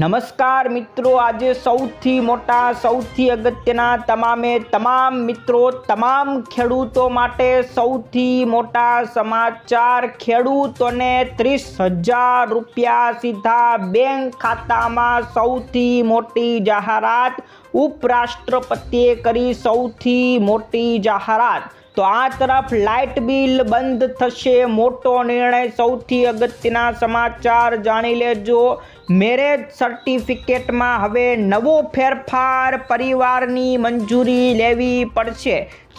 નમસ્કાર મિત્રો, આજે સૌથી મોટા, સૌથી અગત્યના તમામે તમામ મિત્રો, તમામ ખેડૂતો માટે સૌથી મોટા સમાચાર, ખેડૂતોને ત્રીસ હજાર રૂપિયા સીધા બેંક ખાતામાં સૌથી મોટી જાહેરાત ઉપરાષ્ટ્રપતિએ કરી સૌથી મોટી જાહેરાત. તો આ તરફ લાઇટ બિલ બંધ થશે. મોટો નિર્ણય સૌથી અગત્યના સમાચાર જાણી લેજો. મેરેજ સર્ટિફિકેટમાં હવે નવો ફેરફાર પરિવારની મંજૂરી લેવી પડશે.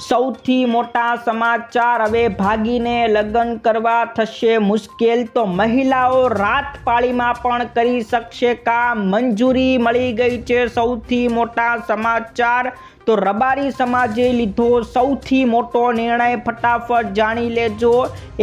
સૌથી મોટા સમાચાર હવે ભાગીને લગ્ન કરવા થશે. મુશ્કેલ તો મહિલાઓ રાત પાળીમાં પણ કરી શકશે કામ. મંજૂરી મળી ગઈ છે સૌથી મોટા સમાચાર. તો રબારી સમાજે લીધો સૌથી મોટો નિર્ણય ફટાફટ જાણી લેજો.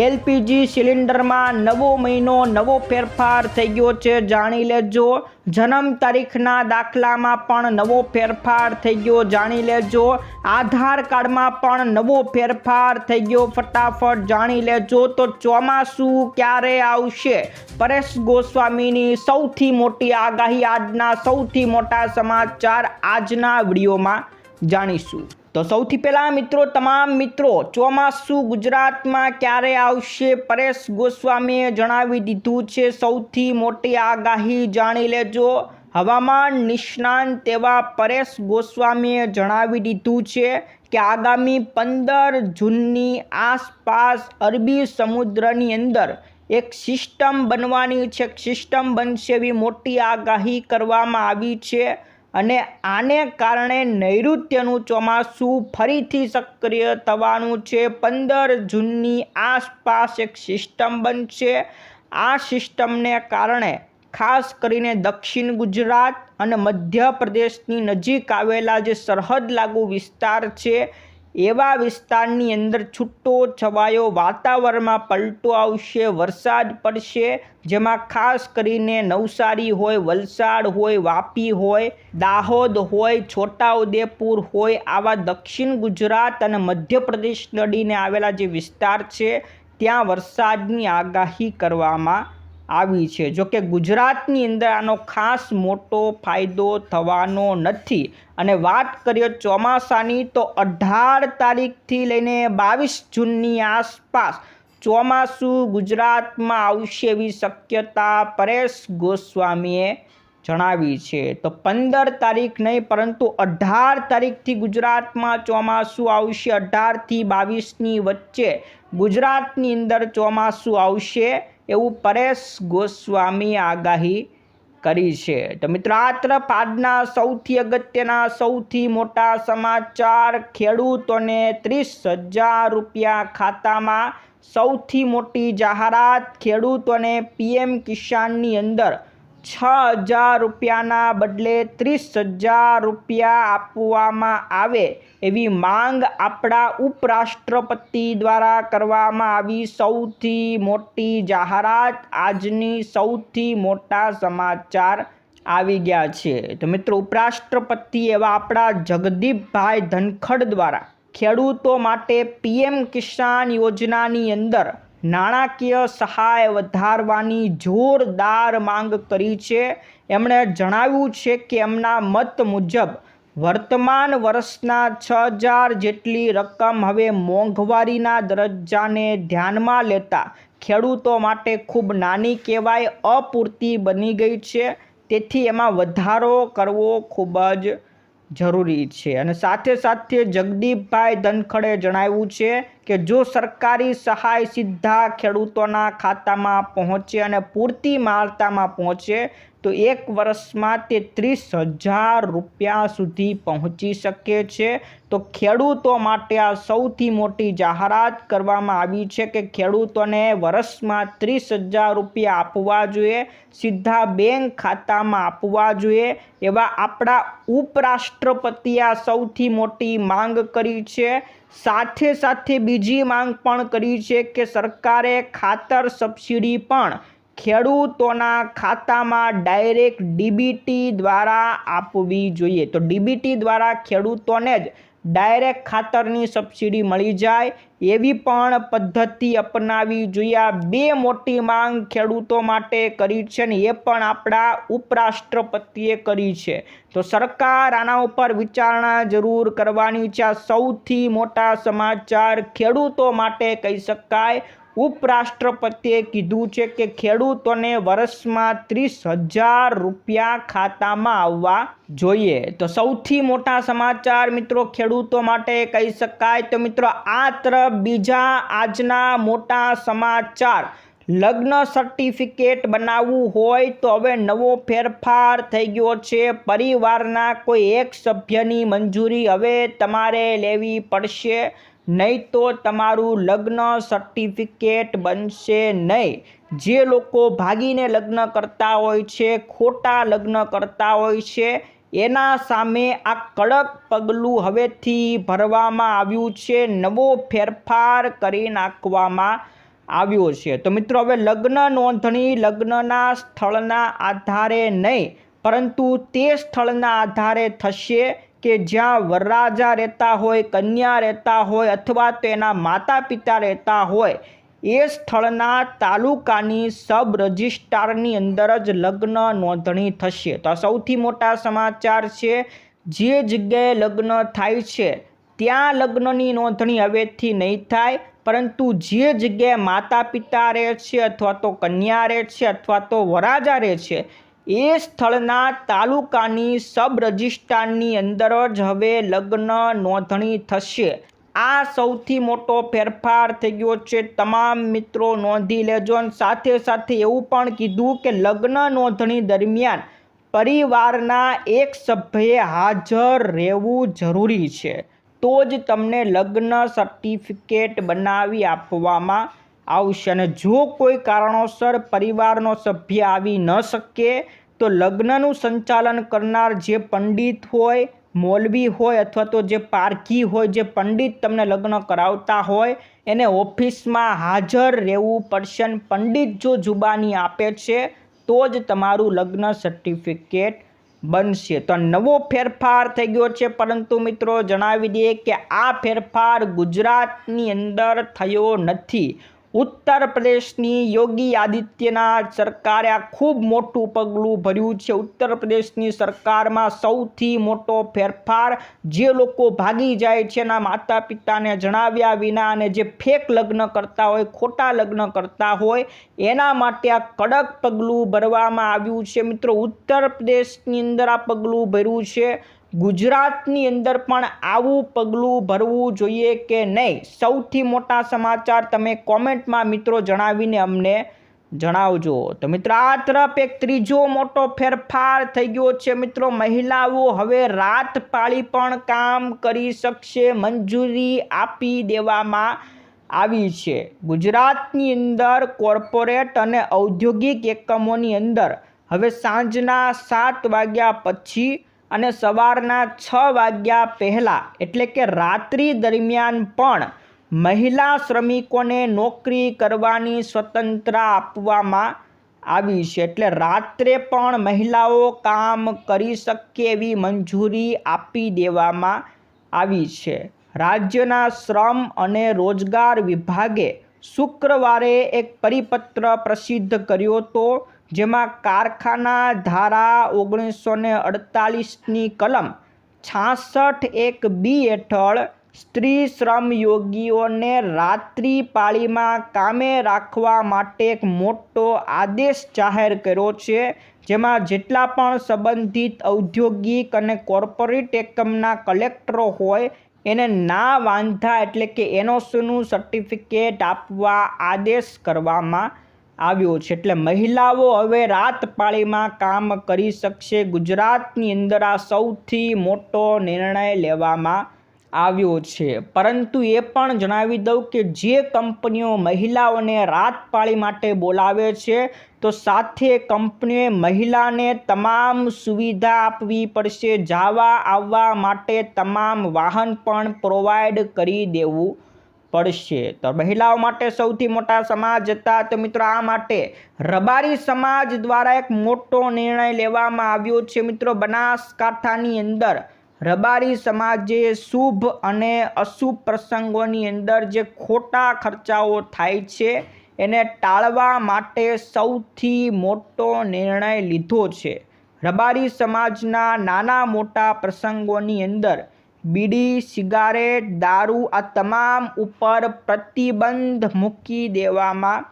એલપીજી સિલિન્ડરમાં નવો મહિનો, નવો ફેરફાર થઈ ગયો છે, જાણી લેજો. જન્મ તારીખના દાખલામાં પણ નવો ફેરફાર થઈ ગયો, જાણી લેજો. આધાર કાર્ડમાં પણ નવો ફેરફાર થઈ ગયો, ફટાફટ જાણી લેજો. તો ચોમાસું ક્યારે આવશે? પરેશ ગોસ્વામીની સૌથી મોટી આગાહી આજના સૌથી મોટા સમાચાર આજના વિડીયોમાં. જાણીશું. તો સૌથી પહેલાં મિત્રો, તમામ મિત્રો, ચોમાસું ગુજરાતમાં ક્યારે આવશે? પરેશ ગોસ્વામીએ જણાવી દીધું છે, સૌથી મોટી આગાહી જાણી લેજો. હવામાન નિષ્ણાંત તેવા પરેશ ગોસ્વામીએ જણાવી દીધું છે કે આગામી પંદર જૂનની આસપાસ અરબી સમુદ્રની અંદર એક સિસ્ટમ બનવાની છે. સિસ્ટમ બનશે એવી મોટી આગાહી કરવામાં આવી છે. અને આને કારણે નૈઋત્યનું ચોમાસું ફરીથી સક્રિય થવાનું છે. પંદર જૂનની આસપાસ એક સિસ્ટમ બનશે. આ સિસ્ટમને કારણે ખાસ કરીને દક્ષિણ ગુજરાત અને મધ્યપ્રદેશની નજીક આવેલા જે સરહદ લાગુ વિસ્તાર છે એવા વિસ્તારની અંદર છૂટો છવાયો વાતાવરણમાં પલટો આવશે, વરસાદ પડશે, જેમાં ખાસ કરીને નવસારી હોય, વલસાડ હોય, વાપી હોય, દાહોદ હોય, છોટાઉદેપુર હોય, આવા દક્ષિણ ગુજરાત અને મધ્યપ્રદેશ નડીને આવેલા જે વિસ્તાર છે, ત્યાં વરસાદની આગાહી કરવામાં આવી છે. જો કે ગુજરાતની અંદર આનો ખાસ મોટો ફાયદો થવાનો નથી. અને વાત કરીએ ચોમાસાની, તો અઢાર તારીખથી લઈને બાવીસ જૂનની આસપાસ ચોમાસું ગુજરાતમાં આવશે એવી શક્યતા પરેશ ગોસ્વામીએ જણાવી છે. તો પંદર તારીખ નહીં, પરંતુ અઢાર તારીખથી ગુજરાતમાં ચોમાસું આવશે. અઢારથી બાવીસની વચ્ચે ગુજરાતની અંદર ચોમાસું આવશે. એવું પરેશ ગોસ્વામી આગાહી કરી છે. તો મિત્રો, આ તરફ આજના સૌથી અગત્યના, સૌથી મોટા સમાચાર ખેડૂતોને ત્રીસ હજાર રૂપિયા ખાતામાં સૌથી મોટી જાહેરાત ખેડૂતોને પીએમ કિસાનની અંદર છ હજાર રૂપિયાના બદલે ત્રીસ હજાર રૂપિયા આપવામાં આવે એવી માંગ આપણા ઉપરાષ્ટ્રપતિ દ્વારા કરવામાં આવી સૌથી મોટી જાહેરાત. આજની સૌથી મોટા સમાચાર આવી ગયા છે. તો મિત્રો, ઉપરાષ્ટ્રપતિ એવા આપણા જગદીપભાઈ ધનખડ દ્વારા ખેડૂતો માટે પીએમ કિસાન યોજનાની અંદર નાણાકીય સહાય વધારવાની જોરદાર માંગ કરી છે. એમણે જણાવ્યું છે કે એમના મત મુજબ વર્તમાન વર્ષના છ હજાર જેટલી રકમ હવે મોંઘવારીના દરજ્જાને ધ્યાનમાં લેતા ખેડૂતો માટે ખૂબ નાની કહેવાય અપૂરતી બની ગઈ છે. તેથી એમાં વધારો કરવો ખૂબ જ જરૂરી છે. અને સાથે સાથે જગદીપભાઈ ધનખડે જણાવ્યું છે કે જો સરકારી સહાય સીધા ખેડૂતોના ખાતામાં પહોંચે અને પૂરતી માત્રામાં પહોંચે, તો એક વર્ષમાં તે ત્રીસ હજાર રૂપિયા સુધી પહોંચી શકે છે. તો ખેડૂતો માટે આ સૌથી મોટી જાહેરાત કરવામાં આવી છે કે ખેડૂતોને વર્ષમાં ત્રીસ હજાર રૂપિયા આપવા જોઈએ, સીધા બેંક ખાતામાં આપવા જોઈએ. એવા આપણા ઉપરાષ્ટ્રપતિએ આ સૌથી મોટી માંગ કરી છે. સાથે સાથે બીજી માંગ પણ કરી છે કે સરકારે ખાતર સબસિડી પણ ખેડૂતોના ખાતામાં ડાયરેક્ટ ડીબીટી દ્વારા આપવી જોઈએ. તો ડીબીટી દ્વારા ખેડૂતોને જ ડાયરેક્ટ ખાતરની સબસિડી મળી જાય એવી પણ પદ્ધતિ અપનાવી જોઈએ. બે મોટી માંગ ખેડૂતો માટે કરી છે ને એ પણ આપણા ઉપરાષ્ટ્રપતિએ કરી છે. તો સરકાર આના ઉપર વિચારણા જરૂર કરવાની છે. સૌથી મોટા સમાચાર ખેડૂતો માટે કહી શકાય. ઉપરાષ્ટ્રપતિએ કીધું છે કે ખેડૂતોને વર્ષમાં ત્રીસ હજાર રૂપિયા ખાતામાં આવવા જોઈએ. તો સૌથી મોટા સમાચાર મિત્રો ખેડૂતો માટે કહી શકાય. તો મિત્રો આ તરફ બીજા આજના મોટા સમાચાર. લગ્ન સર્ટિફિકેટ બનાવવું હોય તો હવે નવો ફેરફાર થઈ ગયો છે. પરિવારના કોઈ એક સભ્યની મંજૂરી હવે તમારે લેવી પડશે. નહીં તો તમારું લગ્ન સર્ટિફિકેટ બનશે નહીં. જે લોકો ભાગીને લગ્ન કરતા હોય છે, ખોટા લગ્ન કરતા હોય છે, એના સામે આ કડક પગલું હવેથી ભરવામાં આવ્યું છે, નવો ફેરફાર કરી નાખવામાં આવ્યો છે. તો મિત્રો, હવે લગ્ન નોંધણી લગ્નના સ્થળના આધારે નહીં, પરંતુ તે સ્થળના આધારે થશે. કે જ્યાં વરરાજા રહેતા હોય, કન્યા રહેતા હોય અથવા તો એના માતા પિતા રહેતા હોય, એ સ્થળના તાલુકાની સબ રજિસ્ટ્રારની અંદર જ લગ્ન નોંધણી થશે. તો સૌથી મોટા સમાચાર છે, જે જગ્યાએ લગ્ન થાય છે, ત્યાં લગ્નની નોંધણી હવેથી નહીં થાય, પરંતુ જે જગ્યાએ માતા પિતા રહે છે અથવા તો કન્યા રહે છે અથવા તો વરાજા રહે છે એ સ્થળના તાલુકાની સબ રજિસ્ટ્રારની અંદર જ હવે લગ્ન નોંધણી થશે. આ સૌથી મોટો ફેરફાર થઈ ગયો છે. તમામ મિત્રો નોંધી લેજો સાથે સાથે એવું પણ કીધું કે લગ્ન નોંધણી દરમિયાન પરિવારના એક સભ્યે હાજર રહેવું જરૂરી છે. તો જ તમને લગ્ન સર્ટિફિકેટ બનાવી આપવામાં આવશે અને જો કોઈ કારણોસર પરિવારનો સભ્ય આવી ન શકે, તો લગ્નનું સંચાલન કરનાર જે પંડિત હોય, મોલવી હોય અથવા તો જે પારકી હોય, જે પંડિત તમને લગ્ન કરાવતા હોય, એને ઓફિસમાં હાજર રહેવું પડશે પંડિત જો જુબાની આપે છે, તો જ તમારું લગ્ન સર્ટિફિકેટ બનશે. તો નવો ફેરફાર થઈ ગયો છે. પરંતુ મિત્રો જણાવી દઈએ કે આ ફેરફાર ગુજરાતની અંદર થયો નથી. ઉત્તર પ્રદેશની યોગી આદિત્યનાથ સરકારે આ ખૂબ મોટું પગલું ભર્યું છે. ઉત્તર પ્રદેશની સરકારમાં સૌથી મોટો ફેરફાર જે લોકો ભાગી જાય છે એના માતા પિતાને જણાવ્યા વિના અને જે ફેક લગ્ન કરતા હોય, ખોટા લગ્ન કરતા હોય, એના માટે આ કડક પગલું ભરવામાં આવ્યું છે. મિત્રો, ઉત્તર પ્રદેશની અંદર આ પગલું ભર્યું છે. ગુજરાતની અંદર પણ આવું પગલું ભરવું જોઈએ કે નહીં? સૌથી મોટા સમાચાર તમે કોમેન્ટમાં મિત્રો જણાવીને અમને જણાવજો. તો મિત્રો, આ તરફ એક ત્રીજો મોટો ફેરફાર થઈ ગયો છે મિત્રો. મહિલાઓ હવે રાત પાળી પણ કામ કરી શકશે, મંજૂરી આપી દેવામાં આવી છે. ગુજરાતની અંદર કોર્પોરેટ અને ઔદ્યોગિક એકમોની અંદર હવે સાંજના સાત વાગ્યા પછી અને સવારના છ વાગ્યા પહેલાં, એટલે કે રાત્રિ દરમિયાન પણ, મહિલા શ્રમિકોને નોકરી કરવાની સ્વતંત્રતા આપવામાં આવી છે. એટલે રાત્રે પણ મહિલાઓ કામ કરી શકે એવી મંજૂરી આપી દેવામાં આવી છે. રાજ્યના શ્રમ અને રોજગાર વિભાગે શુક્રવારે એક પરિપત્ર પ્રસિદ્ધ કર્યો હતો જેમાં કારખાના ધારા ઓગણીસો ને અડતાલીસની કલમ છાસઠ એક બી હેઠળ સ્ત્રી શ્રમ યોગીઓને રાત્રિ પાળીમાં કામે રાખવા માટે એક મોટો આદેશ જાહેર કર્યો છે, જેમાં જેટલા પણ સંબંધિત ઔદ્યોગિક અને કોર્પોરેટ એકમના કલેક્ટરો હોય, એને ના વાંધા એટલે કે એનઓસીનું સર્ટિફિકેટ આપવા આદેશ કરવામાં આવ્યો છે. એટલે મહિલાઓ હવે રાત પાળીમાં કામ કરી શકશે. ગુજરાતની અંદર આ સૌથી મોટો નિર્ણય લેવામાં આવ્યો છે. પરંતુ એ પણ જણાવી દઉં કે જે કંપનીઓ મહિલાઓને રાત પાળી માટે બોલાવે છે, તો સાથે કંપનીએ મહિલાને તમામ સુવિધા આપવી પડશે. જવા આવવા માટે તમામ વાહન પણ પ્રોવાઈડ કરી દેવું પડશે. તો મહિલાઓ માટે સૌથી મોટા સમાજ હતા. તો મિત્રો આ માટે રબારી સમાજ દ્વારા એક મોટો નિર્ણય લેવામાં આવ્યો છે મિત્રો. બનાસકાંઠાની અંદર રબારી સમાજે શુભ અને અશુભ પ્રસંગોની અંદર જે ખોટા ખર્ચાઓ થાય છે, એને ટાળવા માટે સૌથી મોટો નિર્ણય લીધો છે. રબારી સમાજના નાના મોટા પ્રસંગોની અંદર બીડી, સિગારેટ, દારૂ આ તમામ ઉપર પ્રતિબંધ મૂકી દેવામાં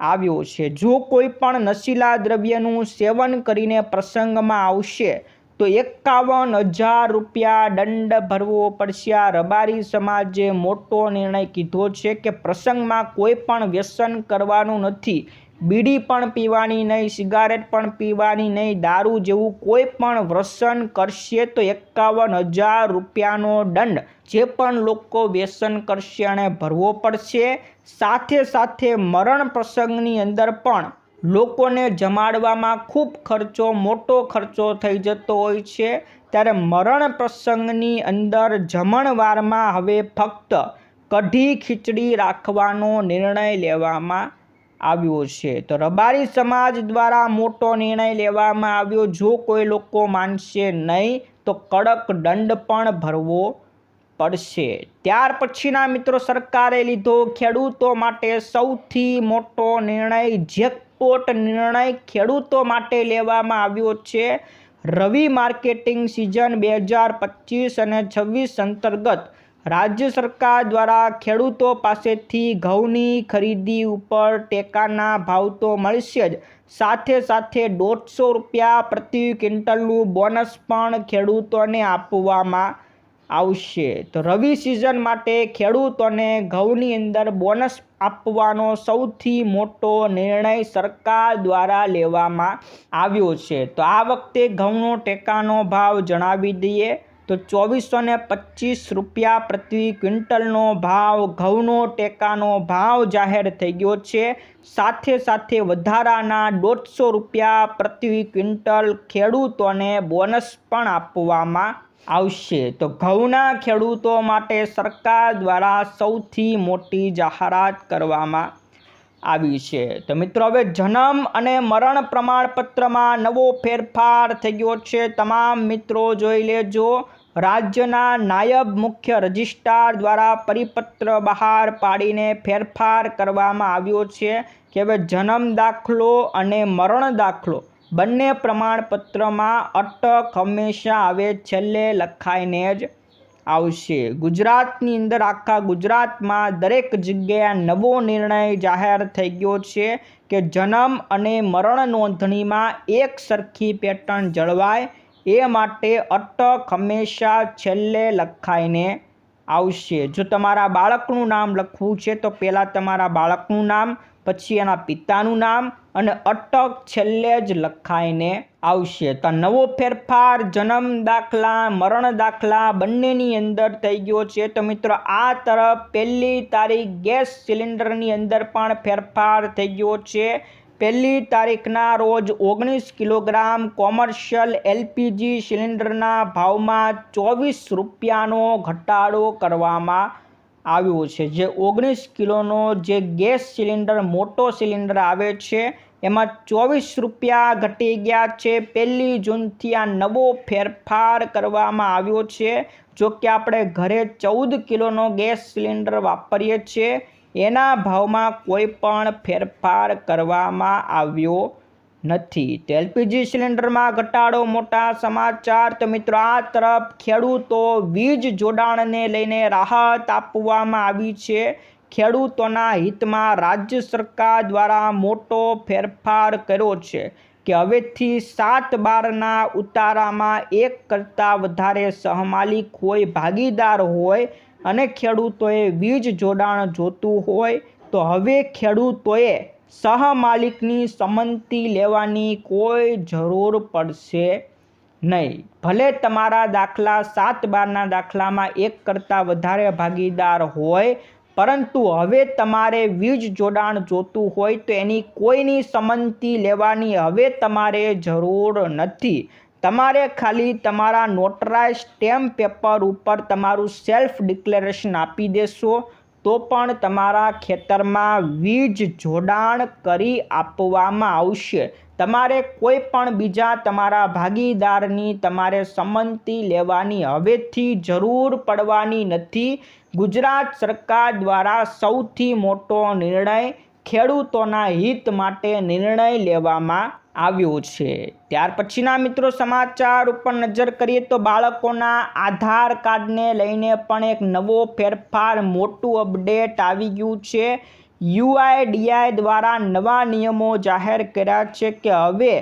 આવ્યો છે. જો કોઈ પણ નશીલા દ્રવ્યનું સેવન કરીને પ્રસંગમાં આવશે, તો એકાવન હજાર રૂપિયા દંડ ભરવો પડશે. આ રબારી સમાજે મોટો નિર્ણય કીધો છે કે પ્રસંગમાં કોઈ પણ વ્યસન કરવાનું નથી. બીડી પણ પીવાની નહીં, સિગારેટ પણ પીવાની નહીં, દારૂ જેવું કોઈ પણ વ્યસન કરશે તો એકાવન હજાર રૂપિયાનો દંડ. જે પણ લોકો વ્યસન કરશે અને ભરવો પડશે. સાથે સાથે મરણ પ્રસંગની અંદર પણ લોકોને જમાડવામાં ખૂબ ખર્ચો, મોટો ખર્ચો થઈ જતો હોય છે. ત્યારે મરણ પ્રસંગની અંદર જમણવારમાં હવે ફક્ત કઢી ખીચડી રાખવાનો નિર્ણય લેવામાં આવ્યો છે. તો રબારી સમાજ દ્વારા મોટો નિર્ણય લેવામાં આવ્યો. જો કોઈ લોકો માનશે નહીં, તો કડક દંડ પણ ભરવો પડશે. ત્યાર પછીના મિત્રો સરકારે લીધો ખેડૂતો માટે સૌથી મોટો નિર્ણય, જેકપોટ નિર્ણય ખેડૂતો માટે લેવામાં આવ્યો છે. રવિ માર્કેટિંગ સિઝન બે હજાર પચીસ અને છવ્વીસ અંતર્ગત રાજ્ય સરકાર દ્વારા ખેડૂતો પાસેથી ઘઉંની ખરીદી ઉપર ટેકાના ભાવ તો મળશે જ. સાથે સાથે દોઢસો રૂપિયા પ્રતિ ક્વિન્ટલનું બોનસ પણ ખેડૂતોને આપવામાં આવશે. તો રવિ સિઝન માટે ખેડૂતોને ઘઉંની અંદર બોનસ આપવાનો સૌથી મોટો નિર્ણય સરકાર દ્વારા લેવામાં આવ્યો છે. તો આ વખતે ઘઉંનો ટેકાનો ભાવ જણાવી દઈએ. તો ચોવીસો ને પચીસ રૂપિયા પ્રતિ ક્વિન્ટલનો ભાવ, ઘઉંનો ટેકાનો ભાવ જાહેર થઈ ગયો છે. સાથે સાથે વધારાના દોઢસો રૂપિયા પ્રતિ ક્વિન્ટલ ખેડૂતોને બોનસ પણ આપવામાં આવશે. તો ઘઉંના ખેડૂતો માટે સરકાર દ્વારા સૌથી મોટી જાહેરાત કરવામાં આવી છે. તો મિત્રો, હવે જન્મ અને મરણ પ્રમાણપત્રમાં નવો ફેરફાર થઈ ગયો છે. તમામ મિત્રો જોઈ લેજો. રાજ્યના નાયબ મુખ્ય રજિસ્ટ્રાર દ્વારા પરિપત્ર બહાર પાડીને ફેરફાર કરવામાં આવ્યો છે કે હવે જન્મ દાખલો અને મરણ દાખલો બંને પ્રમાણપત્રમાં અટક હંમેશા હવે છેલ્લે લખાઈને જ આવશે. ગુજરાતની અંદર આખા ગુજરાતમાં દરેક જગ્યાએ નવો નિર્ણય જાહેર થઈ ગયો છે કે જન્મ અને મરણ નોંધણીમાં એક સરખી પેટર્ન જળવાય. એ માટે અટક હંમેશા છેલ્લે લખાઈને આવશે. જો તમારા બાળકનું નામ લખવું છે, તો પહેલાં તમારા બાળકનું નામ, પછી એના પિતાનું નામ અને અટક છેલ્લે જ લખાઈને આવશે. તો નવો ફેરફાર, જન્મ દાખલા, મરણ દાખલા બંનેની અંદર થઈ ગયો છે. તો મિત્રો, આ તરફ પહેલી તારીખ ગેસ સિલિન્ડરની અંદર પણ ફેરફાર થઈ ગયો છે. પહેલી તારીખના રોજ ઓગણીસ કિલોગ્રામ કોમર્શિયલ એલપીજી સિલિન્ડરના ભાવમાં ચોવીસ રૂપિયાનો ઘટાડો કરવામાં આવ્યો છે. જે ઓગણીસ કિલોનો જે ગેસ સિલિન્ડર, મોટો સિલિન્ડર આવે છે, એમાં ચોવીસ રૂપિયા ઘટી ગયા છે. પહેલી જૂનથી આ નવો ફેરફાર કરવામાં આવ્યો છે. જો કે આપણે ઘરે ચૌદ કિલોનો ગેસ સિલિન્ડર વાપરીએ છીએ એના ભાવમાં કોઈ પણ ફેરફાર કરવામાં આવ્યો નથી. તો એલપીજી સિલિન્ડરમાં ઘટાડો મોટા સમાચાર. તો મિત્રો, આ તરફ ખેડૂતો વીજ જોડાણને લઈને રાહત આપવામાં આવી છે. ખેડૂતોના હિતમાં રાજ્ય સરકાર દ્વારા મોટો ફેરફાર કર્યો છે કે હવેથી સાત બારના ઉતારામાં એક કરતાં વધારે સહમાલિક હોય ભાગીદાર હોય અને ખેડૂતોએ વીજ જોડાણ જોતું હોય તો હવે ખેડૂતોએ સહમાલિકની સંમતિ લેવાની કોઈ જરૂર પડશે નહીં. ભલે તમારા દાખલા સાત બારના દાખલામાં એક કરતાં વધારે ભાગીદાર હોય, પરંતુ હવે તમારે વીજ જોડાણ જોતું હોય તો એની કોઈની સંમતિ લેવાની હવે તમારે જરૂર નથી. તમારે ખાલી તમારા નોટરાઇઝ સ્ટેમ્પ પેપર ઉપર તમારું સેલ્ફ ડિક્લેરેશન આપી દેશો, તો પણ તમારા ખેતરમાં વીજ જોડાણ કરી આપવામાં આવશે. તમારે કોઈ પણ બીજા તમારા ભાગીદારની તમારે સંમતિ લેવાની હવેથી જરૂર પડવાની નથી. ગુજરાત સરકાર દ્વારા સૌથી મોટો નિર્ણય ખેડૂતોના હિત માટે નિર્ણય લેવામાં આવ્યો છે. ત્યાર પછીના મિત્રો સમાચાર ઉપર નજર કરીએ તો બાળકોના આધાર કાર્ડને લઈને પણ એક નવો ફેરફાર મોટું અપડેટ આવી ગયું છે. યુઆઈડીઆઈ દ્વારા નવા નિયમો જાહેર કર્યા છે કે હવે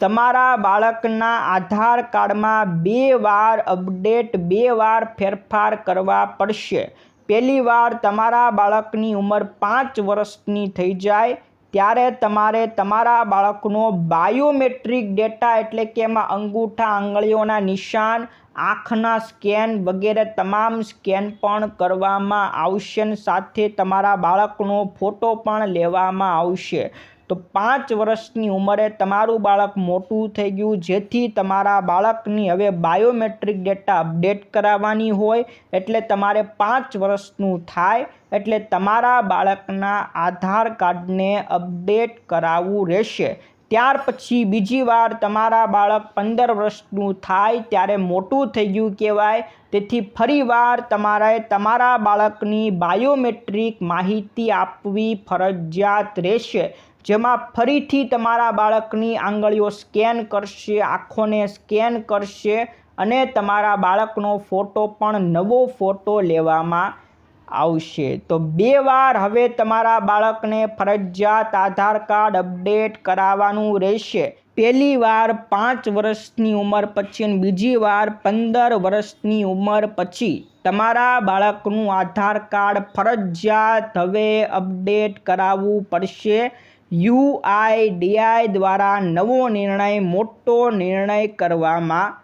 તમારા બાળકના આધાર કાર્ડમાં બે વાર અપડેટ, બે વાર ફેરફાર કરવા પડશે. પહેલી વાર તમારા બાળકની ઉંમર પાંચ વર્ષની થઈ જાય ત્યારે તમારે તમારા બાળકનો બાયોમેટ્રિક ડેટા એટલે કે એમાં અંગૂઠા, આંગળીઓના નિશાન, આંખના સ્કેન વગેરે તમામ સ્કેન પણ કરવામાં આવશે સાથે તમારા બાળકનો ફોટો પણ લેવામાં આવશે. તો પાંચ વર્ષની ઉંમરે તમારું બાળક મોટું થઈ ગયું, જેથી તમારા બાળકની હવે બાયોમેટ્રિક ડેટા અપડેટ કરાવવાની હોય, એટલે તમારે પાંચ વર્ષનું થાય, એટલે તમારા બાળકના આધાર કાર્ડને અપડેટ કરાવવું રહેશે. ત્યાર પછી બીજી વાર તમારા બાળક પંદર વર્ષનું થાય, ત્યારે મોટું થઈ ગયું કહેવાય. તેથી ફરીવાર તમારે તમારા બાળકની બાયોમેટ્રિક માહિતી આપવી ફરજિયાત રહેશે. જેમાં ફરીથી તમારા બાળકની આંગળીઓ સ્કેન કરશે, આંખોને સ્કેન કરશે અને તમારા બાળકનો ફોટો પણ નવો ફોટો લેવામાં આવશે. તો બે વાર હવે તમારા બાળકને ફરજિયાત આધાર કાર્ડ અપડેટ કરાવવાનું રહેશે. પહેલી વાર પાંચ વર્ષની ઉંમર પછી અને બીજી વાર પંદર વર્ષની ઉંમર પછી તમારા બાળકનું આધાર કાર્ડ ફરજિયાત હવે અપડેટ કરાવવું પડશે. યુઆઈડીઆઈ દ્વારા નવો નિર્ણય, મોટો નિર્ણય કરવામાં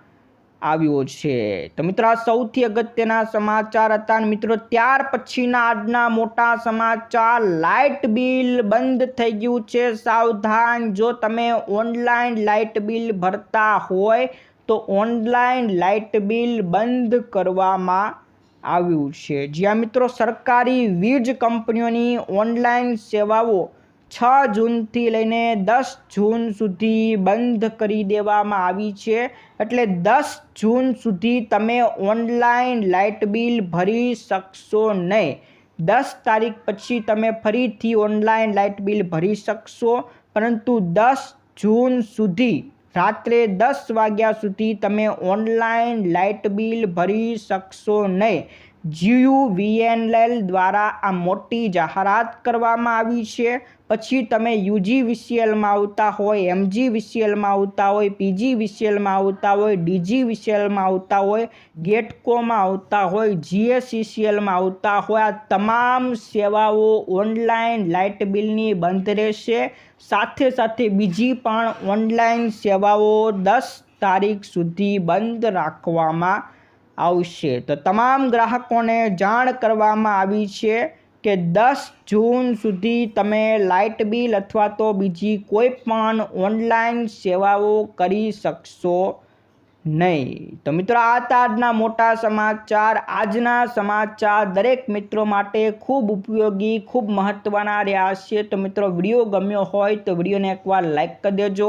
આવ્યો છે. તો મિત્રો, આ સૌથી અગત્યના સમાચાર હતા અને મિત્રો, ત્યાર પછીના આજના મોટા સમાચાર, લાઇટ બિલ બંધ થઈ ગયું છે. સાવધાન, જો તમે ઓનલાઈન લાઇટ બિલ ભરતા હોય, તો ઓનલાઈન લાઇટ બિલ બંધ કરવામાં આવ્યું છે. જ્યાં મિત્રો, સરકારી વીજ કંપનીઓની ઓનલાઈન સેવાઓ છ જૂનથી લઈને દસ જૂન સુધી બંધ કરી દેવામાં આવી છે. એટલે દસ જૂન સુધી તમે ઓનલાઈન લાઇટ બિલ ભરી શકશો નહીં. દસ તારીખ પછી તમે ફરીથી ઓનલાઈન લાઇટ બિલ ભરી શકશો. પરંતુ દસ જૂન સુધી, રાત્રે દસ વાગ્યા સુધી તમે ઓનલાઈન લાઇટ બિલ ભરી શકશો નહીં. જીયુ વીએનએલ દ્વારા આ મોટી જાહેરાત કરવામાં આવી છે. પછી તમે યુજી વિસીએલમાં આવતા હોય એમજી વિસીએલમાં આવતા હોય પીજી વિસીએલમાં આવતા હોય ડીજી વિસીએલમાં આવતા હોય, ગેટકોમાં આવતા હોય જીએસસીસીએલમાં આવતા હોય, આ તમામ સેવાઓ ઓનલાઈન લાઇટ બિલની બંધ રહેશે. સાથે સાથે બીજી પણ ઓનલાઈન સેવાઓ દસ તારીખ સુધી બંધ રાખવામાં આવશે. તો તમામ ગ્રાહકોને જાણ કરવામાં આવી છે કે દસ જૂન સુધી તમે લાઇટ બિલ અથવા તો બીજી કોઈ પણ ઓનલાઈન સેવાઓ કરી શકશો નહીં. તો મિત્રો, આ તાજના મોટા સમાચાર. આજના સમાચાર દરેક મિત્રો માટે ખૂબ ઉપયોગી, ખૂબ મહત્ત્વના રહ્યા છે. તો મિત્રો, વીડિયો ગમ્યો હોય તો વિડીયોને એકવાર લાઈક કરી દેજો.